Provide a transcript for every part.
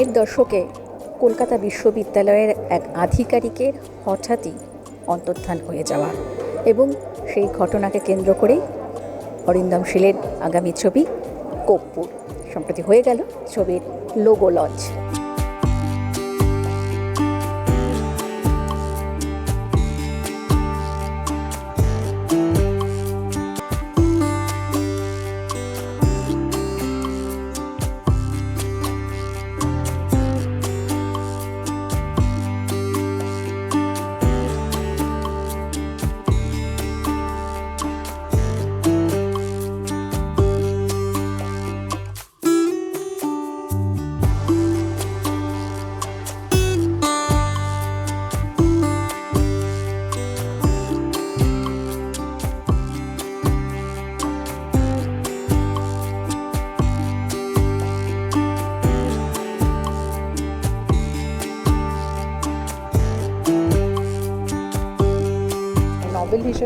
নয়ের দশকে কলকাতা বিশ্ববিদ্যালয়ের এক আধিকারিকের হঠাৎই অন্তর্ধান হয়ে যাওয়া এবং সেই ঘটনাকে কেন্দ্র করেই অরিন্দম শীলের আগামী ছবি কর্পূর সম্প্রতি হয়ে গেল ছবির লোগো লঞ্চ।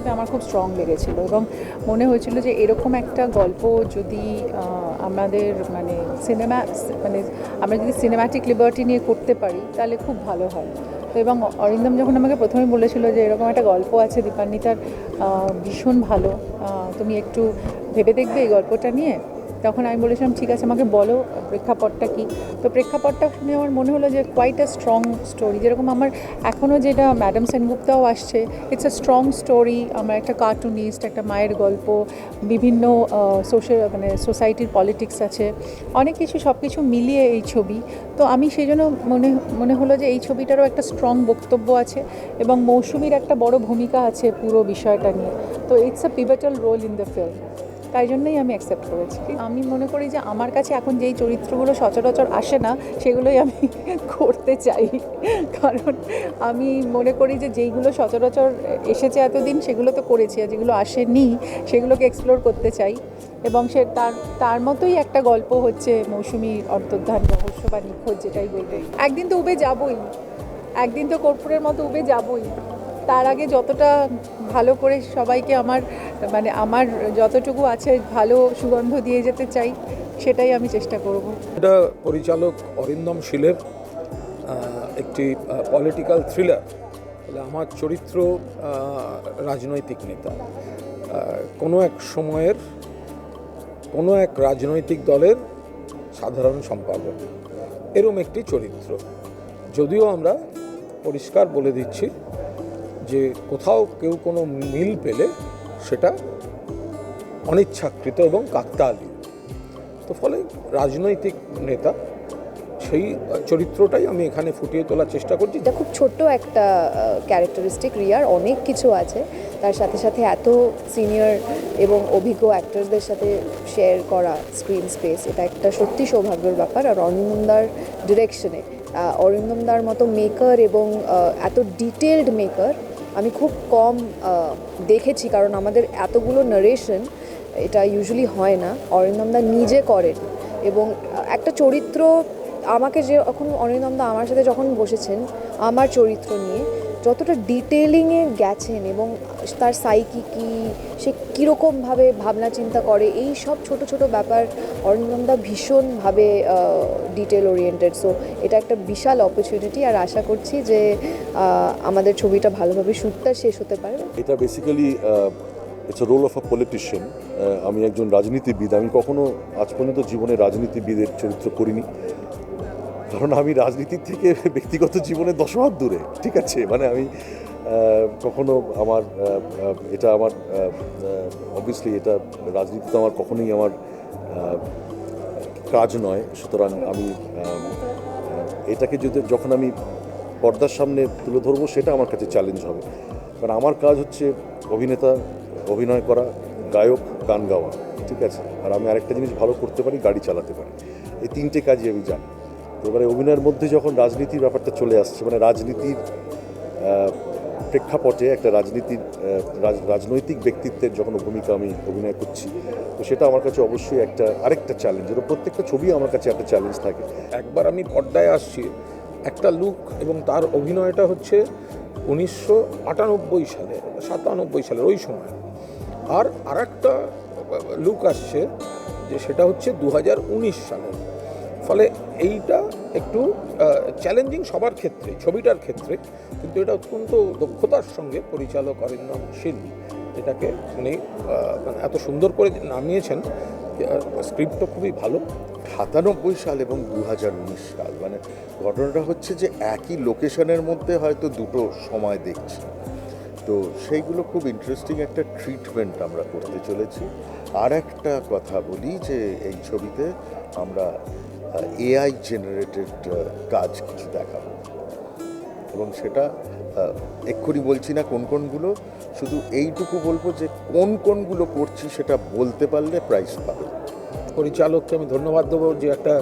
হিসেবে আমার খুব স্ট্রং লেগেছিল এবং মনে হয়েছিল যে এরকম একটা গল্প যদি আমাদের মানে সিনেমা মানে আমরা যদি সিনেম্যাটিক লিবার্টি নিয়ে করতে পারি, তাহলে খুব ভালো হয়। তো এবং অরিন্দম যখন আমাকে প্রথমে বলেছিল যে এরকম একটা গল্প আছে, দীপান্বিতার ভীষণ ভালো তুমি একটু ভেবে দেখবে এই গল্পটা নিয়ে তখন আমি বলেছিলাম, ঠিক আছে, আমাকে বলো প্রেক্ষাপটটা কী? তো প্রেক্ষাপটটা শুনে আমার মনে হলো যে কোয়াইট আ স্ট্রং স্টোরি যেরকম আমার এখনও যেটা ম্যাডাম সেনগুপ্তাও আসছে ইটস আ স্ট্রং স্টোরি আমার একটা কার্টুনিস্ট একটা মায়ের গল্প, বিভিন্ন সোশ্যাল মানে সোসাইটির পলিটিক্স আছে। অনেক কিছু সব কিছু মিলিয়ে এই ছবি। তো আমি সেই জন্য মনে মনে হলো যে এই ছবিটারও একটা স্ট্রং বক্তব্য আছে এবং মৌসুমীর একটা বড় ভূমিকা আছে পুরো বিষয়টা নিয়ে। তো it's a pivotal role in the film তাই জন্যই আমি অ্যাকসেপ্ট করেছি। আমি মনে করি যে আমার কাছে এখন যেই চরিত্রগুলো সচরাচর আসে না, সেগুলোই আমি করতে চাই। কারণ আমি মনে করি যে যেইগুলো সচরাচর এসেছে এতদিন, সেগুলো তো করেছি আর যেগুলো আসেনি, সেগুলোকে এক্সপ্লোর করতে চাই। এবং সে তার তার মতোই একটা গল্প হচ্ছে মৌসুমি অন্তর্ধান রহস্য বা নিখোঁজ, যেটাই বলবে। একদিন তো উবে যাবই। একদিন তো কর্পূরের মতো উবে যাবই। তার আগে যতটা ভালো করে সবাইকে আমার মানে আমার যতটুকু আছে ভালো সুগন্ধ দিয়ে যেতে চাই, সেটাই আমি চেষ্টা করব। এটা পরিচালক অরিন্দম শীলের একটি পলিটিক্যাল থ্রিলার আমার চরিত্র রাজনৈতিক নেতা। কোনো এক সময়ের, কোনো এক রাজনৈতিক দলের সাধারণ সম্পাদক। এরম একটি চরিত্র। যদিও আমরা পরিষ্কার বলে দিচ্ছি যে কোথাও কেউ কোনো মিল পেলে সেটা অনিচ্ছাকৃত এবং কাকতালীয়। তো ফলে রাজনৈতিক নেতা সেই চরিত্রটাই আমি এখানে ফুটিয়ে তোলার চেষ্টা করছি। এটা খুব ছোট্ট একটা ক্যারেক্টারিস্টিক রিয়ার অনেক কিছু আছে। তার সাথে সাথে এত সিনিয়র এবং অভিজ্ঞ অ্যাক্টরসদের সাথে শেয়ার করা স্ক্রিন স্পেস এটা একটা সত্যি সৌভাগ্যের ব্যাপার। আর অরিন্দমদার ডিরেকশনে অরিন্দমদার মতো মেকার এবং এত ডিটেলড মেকার আমি খুব কম দেখেছি, কারণ আমাদের এতগুলো নারেশন এটা ইউজুয়ালি হয় না। অরিন্দমদা নিজে করেন এবং একটা চরিত্র আমাকে যে, এখন অরিন্দমদা আমার সাথে যখন বসেছেন, আমার চরিত্র নিয়ে যতটা ডিটেলিংয়ে গেছেন এবং তার সাইকি কি, সে কীরকমভাবে ভাবনা চিন্তা করে, এই সব ছোট ছোট ব্যাপার অরিন্দমদা ভীষণভাবে ডিটেল ওরিয়েন্টেড সো এটা একটা বিশাল অপরচুনিটি আর আশা করছি যে আমাদের ছবিটা ভালোভাবে শ্যুটটা শেষ হতে পারে। এটা basically it's role of a politician আমি একজন রাজনীতিবিদ। আমি কখনো আজ পর্যন্ত জীবনে রাজনীতিবিদের চরিত্র করিনি। কারণ আমি রাজনীতির থেকে ব্যক্তিগত জীবনে দশহাত দূরে, ঠিক আছে? মানে আমি কখনো আমার এটা আমার অবভিয়াসলি এটা রাজনীতি তো আমার কখনোই আমার কাজ নয়। সুতরাং আমি এটাকে যদি, যখন আমি পর্দার সামনে তুলে ধরবো, সেটা আমার কাছে চ্যালেঞ্জ হবে। কারণ আমার কাজ হচ্ছে অভিনেতা, অভিনয় করা, গায়ক, গান গাওয়া, ঠিক আছে? আর আমি আরেকটা জিনিস ভালো করতে পারি, গাড়ি চালাতে পারি। এই তিনটে কাজই আমি জানি। এবারে অভিনয়ের মধ্যে যখন রাজনীতির ব্যাপারটা চলে আসছে মানে রাজনীতির প্রেক্ষাপটে একটা রাজনীতির রাজ- রাজনৈতিক ব্যক্তিত্বের যখন ভূমিকা আমি অভিনয় করছি, তো সেটা আমার কাছে অবশ্যই একটা, আরেকটা চ্যালেঞ্জ এর প্রত্যেকটা ছবি আমার কাছে একটা চ্যালেঞ্জ থাকে। একবার আমি পর্দায় আসছি, একটা লুক এবং তার অভিনয়টা হচ্ছে উনিশশো আটানব্বই সালে, সাতানব্বই সালের ওই সময়। আর আরেকটা লুক আসছে যে সেটা হচ্ছে দু হাজার উনিশ সালে। ফলে এইটা একটু চ্যালেঞ্জিং সবার ক্ষেত্রে, ছবিটার ক্ষেত্রে, কিন্তু এটা অত্যন্ত দক্ষতার সঙ্গে পরিচালক অরিন্দম শীল এটাকে উনি মানে এত সুন্দর করে নামিয়েছেন স্ক্রিপ্টটা খুবই ভালো। সাতানব্বই সাল এবং দু হাজার উনিশ সাল মানে ঘটনাটা হচ্ছে যে একই লোকেশনের মধ্যে হয়তো দুটো সময় দেখছি। তো সেইগুলো খুব ইন্টারেস্টিং একটা ট্রিটমেন্ট আমরা করতে চলেছি। আর একটা কথা বলি যে, এই ছবিতে আমরা এআই জেনারেটেড কাজ কিছু দেখাবো। এবং সেটা এক্ষুনি বলছি না কোন কোনগুলো, শুধু এইটুকু বলব যে কোন কোনগুলো করছি সেটা বলতে পারলে প্রাইজ পাবে। পরিচালককে আমি ধন্যবাদ দেবো যে একটা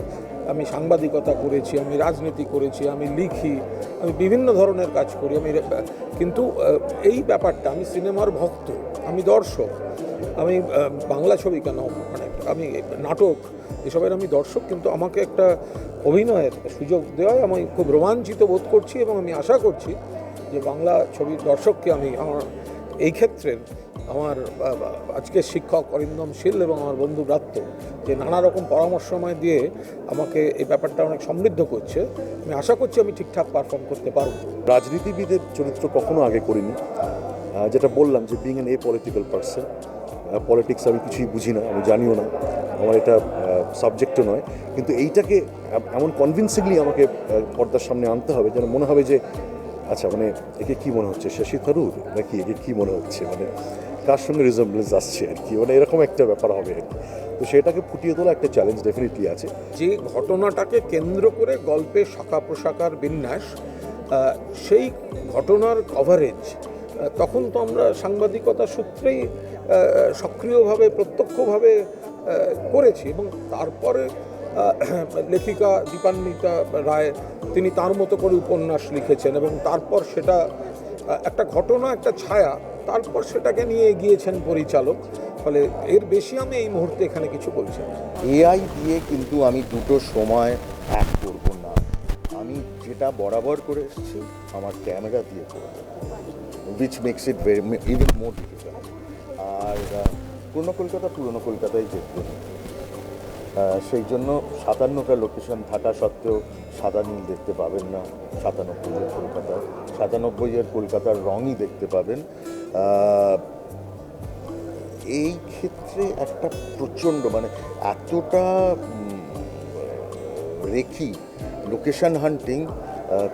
আমি সাংবাদিকতা করেছি, আমি রাজনীতি করেছি, আমি লিখি, আমি বিভিন্ন ধরনের কাজ করি, আমি কিন্তু এই ব্যাপারটা আমি সিনেমার ভক্ত, আমি দর্শক, আমি বাংলা ছবি কেন মানে আমি নাটক এসবের আমি দর্শক, কিন্তু আমাকে একটা অভিনয়ের সুযোগ দেওয়ায় আমি খুব রোমাঞ্চিত বোধ করছি এবং আমি আশা করছি যে বাংলা ছবির দর্শককে আমি আমার, এই ক্ষেত্রে আমার আজকের শিক্ষক অরিন্দম শীল এবং আমার বন্ধু ব্রাত্য যে নানা রকম পরামর্শ আমায় দিয়ে আমাকে এই ব্যাপারটা অনেক সমৃদ্ধ করছে। আমি আশা করছি আমি ঠিকঠাক পারফর্ম করতে পারব। রাজনীতিবিদের চরিত্র কখনো আগে করিনি। যেটা বললাম যে being an a political person politics আমি কিছুই বুঝি না, আমি জানিও না। আমার এটা সাবজেক্টও নয়, কিন্তু এইটাকে এমন কনভিন্সিংলি আমাকে পর্দার সামনে আনতে হবে যেন মনে হবে যে আচ্ছা মানে একে কি মনে হচ্ছে, শশী থারুর? নাকি একে কি মনে হচ্ছে? মানে কার সঙ্গে রিজেম্বলেন্স আসছে আর কি? মানে এরকম একটা ব্যাপার হবে তো সেটাকে ফুটিয়ে তোলা একটা চ্যালেঞ্জ ডেফিনেটলি আছে। যে ঘটনাটাকে কেন্দ্র করে গল্পের শাখা প্রশাখার বিন্যাস সেই ঘটনার কভারেজ তখন তো আমরা সাংবাদিকতা সূত্রেই সক্রিয়ভাবে, প্রত্যক্ষভাবে করেছি এবং তারপরে লেখিকা দীপান্বিতা রায়, তিনি তার মতো করে উপন্যাস লিখেছেন এবং তারপর সেটা একটা ঘটনা, একটা ছায়া, তারপর সেটাকে নিয়ে এগিয়েছেন পরিচালক। ফলে এর বেশি আমি এই মুহূর্তে এখানে কিছু বলছি এআই দিয়ে কিন্তু আমি দুটো সময় এক করব না। আমি যেটা বরাবর করে এসেছি, আমার ক্যামেরা দিয়ে করব which makes it very even more difficult আর পুরনো কলকাতা, পুরনো কলকাতায় দেখবেন সেই জন্য সাতান্নটা লোকেশন থাকা সত্ত্বেও সাদা নীল দেখতে পাবেন না। সাতানব্বইয়ের কলকাতায় সাতানব্বইয়ের কলকাতার রঙই দেখতে পাবেন। এই ক্ষেত্রে একটা প্রচণ্ড মানে এতটা রেখি লোকেশন হান্টিং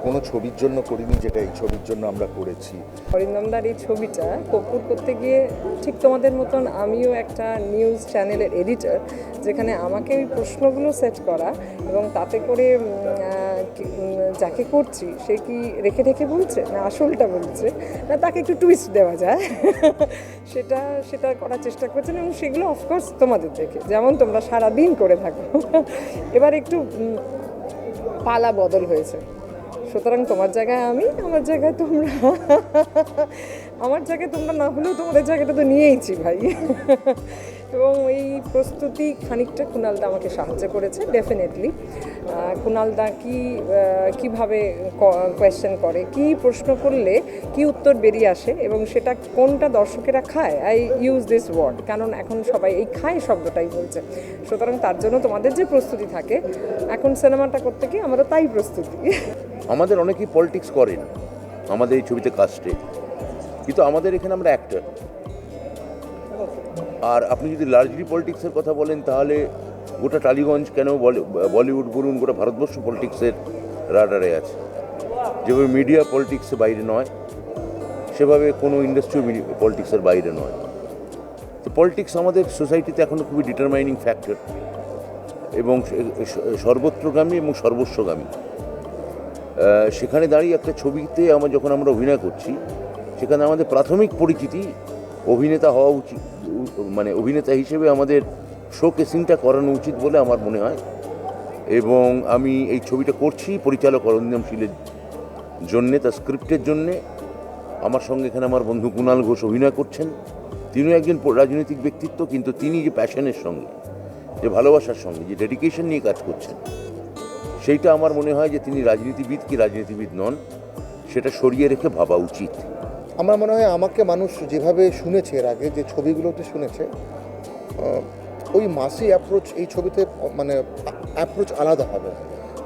কোনো ছবির জন্য করিনি যেটা এই ছবির জন্য আমরা করেছি। অরিন্দমদার এই ছবিটা কপুর করতে গিয়ে ঠিক তোমাদের মতন আমিও একটা নিউজ চ্যানেলের এডিটর যেখানে আমাকে ওই প্রশ্নগুলো সেট করা এবং তাতে করে যাকে করছি, সে কি রেখে রেখে বলছে না আসলটা বলছে? না, তাকে একটু টুইস্ট দেওয়া যায়। সেটা সেটা করার চেষ্টা করছেন এবং সেগুলো অফকোর্স তোমাদের দেখে, যেমন তোমরা সারা দিন করে থাকো। এবার একটু পালা বদল হয়েছে। সুতরাং তোমার জায়গায় আমি, আমার জায়গায় তোমরা। আমার জায়গায় তোমরা না হলেও তোমাদের জায়গাটা তো নিয়েইছি ভাই। এবং এই প্রস্তুতি খানিকটা কুণালদা আমাকে সাহায্য করেছে ডেফিনেটলি কুণালদা কি কীভাবে কোয়েশ্চেন করে, কি প্রশ্ন করলে কি উত্তর বেরিয়ে আসে এবং সেটা কোনটা দর্শকেরা খায়? আই ইউজ দিস ওয়ার্ড কারণ এখন সবাই এই খায় শব্দটাই বলছে। সুতরাং তার জন্য তোমাদের যে প্রস্তুতি থাকে, এখন সিনেমাটা করতে গিয়ে আমারও তাই প্রস্তুতি। আমাদের অনেকেই পলিটিক্স করেন, আমাদের এই ছবিতে কাস্টে কিন্তু আমাদের এখানে আমরা অ্যাক্টর আর আপনি যদি লার্জলি পলিটিক্সের কথা বলেন, তাহলে গোটা টালিগঞ্জ কেন বলিউড বলুন, গোটা ভারতবর্ষ পলিটিক্সের রাডারে আছে। যেভাবে মিডিয়া পলিটিক্সের বাইরে নয়, সেভাবে কোনো ইন্ডাস্ট্রিও পলিটিক্সের বাইরে নয়। তো পলিটিক্স আমাদের সোসাইটিতে এখনও খুবই ডিটারমাইনিং ফ্যাক্টর এবং সর্বত্রগামী এবং সর্বস্বগামী। সেখানে দাঁড়িয়ে একটা ছবিতে আমরা যখন আমরা অভিনয় করছি, সেখানে আমাদের প্রাথমিক পরিচিতি অভিনেতা হওয়া উচিত মানে অভিনেতা হিসেবে আমাদের শো কেসিংটা করানো উচিত বলে আমার মনে হয়। এবং আমি এই ছবিটা করছি পরিচালক অরঞ্জম শীলের জন্যে, তার স্ক্রিপ্টের জন্যে। আমার সঙ্গে এখানে আমার বন্ধু কুণাল ঘোষ অভিনয় করছেন। তিনিও একজন রাজনৈতিক ব্যক্তিত্ব, কিন্তু তিনি যে প্যাশনের সঙ্গে, যে ভালোবাসার সঙ্গে, যে ডেডিকেশন নিয়ে কাজ করছেন সেইটা আমার মনে হয় যে তিনি রাজনীতিবিদ কি রাজনীতিবিদ নন, সেটা সরিয়ে রেখে ভাবা উচিত। আমার মনে হয় আমাকে মানুষ যেভাবে শুনেছে এর আগে, যে ছবিগুলোতে শুনেছে ওই মাসি অ্যাপ্রোচ এই ছবিতে মানে অ্যাপ্রোচ আলাদা হবে।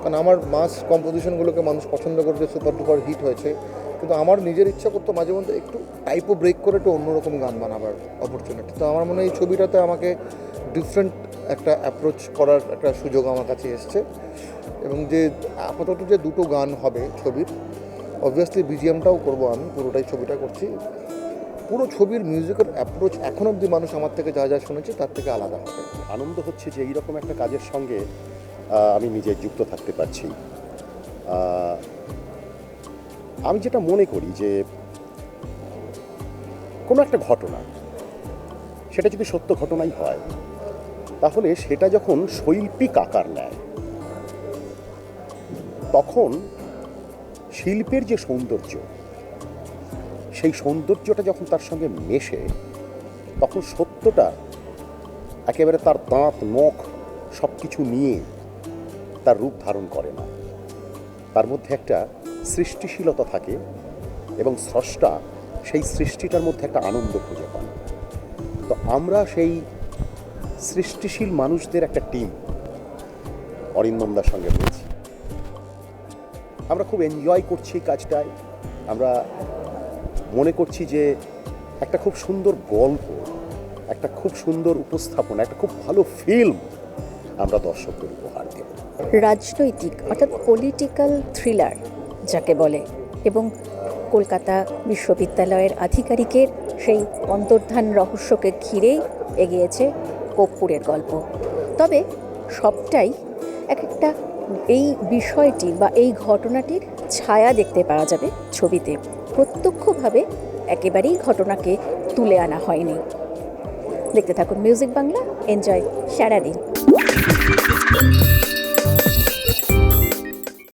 কারণ আমার মাস কম্পোজিশনগুলোকে মানুষ পছন্দ করতে সুপার ডুপার হিট হয়েছে। কিন্তু আমার নিজের ইচ্ছা করতো মাঝে মধ্যে একটু টাইপও ব্রেক করে একটু অন্যরকম গান বানাবার অপরচুনিটি তো আমার মনে হয় এই ছবিটাতে আমাকে ডিফারেন্ট একটা অ্যাপ্রোচ করার একটা সুযোগ আমার কাছে এসছে। এবং যে আপাতত যে দুটো গান হবে ছবির অবভিয়াসলি বিজিএমটাও করব আমি, পুরোটাই ছবিটা করছি। পুরো ছবির মিউজিকের অ্যাপ্রোচ এখন অবধি মানুষ আমার থেকে যা যা শুনেছে তার থেকে আলাদা হবে। আনন্দ হচ্ছে যে এইরকম একটা কাজের সঙ্গে আমি নিজে যুক্ত থাকতে পারছি। আমি যেটা মনে করি যে, কোনো একটা ঘটনা, সেটা যদি সত্য ঘটনাই হয়, তাহলে সেটা যখন শৈল্পিক আকার নেয় তখন শিল্পের যে সৌন্দর্য, সেই সৌন্দর্যটা যখন তার সঙ্গে মেশে, তখন সত্যটা একেবারে তার দাঁত, নখ সব কিছু নিয়ে তার রূপ ধারণ করে না। তার মধ্যে একটা সৃষ্টিশীলতা থাকে এবং স্রষ্টা সেই সৃষ্টিটার মধ্যে একটা আনন্দ খুঁজে পান। তো আমরা সেই সৃষ্টিশীল মানুষদের একটা টিম অরিন্দমদার সঙ্গে রয়েছি। আমরা খুব এনজয় করছি কাজটায়। আমরা মনে করছি যে একটা খুব সুন্দর গল্প, একটা খুব সুন্দর উপস্থাপনা, একটা খুব ভালো ফিল্ম আমরা দর্শকদের উপহার দেব। রাজনৈতিক, অর্থাৎ পলিটিক্যাল থ্রিলার যাকে বলে, এবং কলকাতা বিশ্ববিদ্যালয়ের আধিকারিকের সেই অন্তর্ধান রহস্যকে ঘিরেই এগিয়েছে কর্পূরের গল্প। তবে সবটাই এক একটা এই বিষয়টি বা এই ঘটনাটির ছায়া দেখতে পাওয়া যাবে ছবিতে। প্রত্যক্ষভাবে একেবারেই ঘটনাকে তুলে আনা হয়নি। দেখতে থাকুন মিউজিক বাংলা, এনজয় সারাদিন।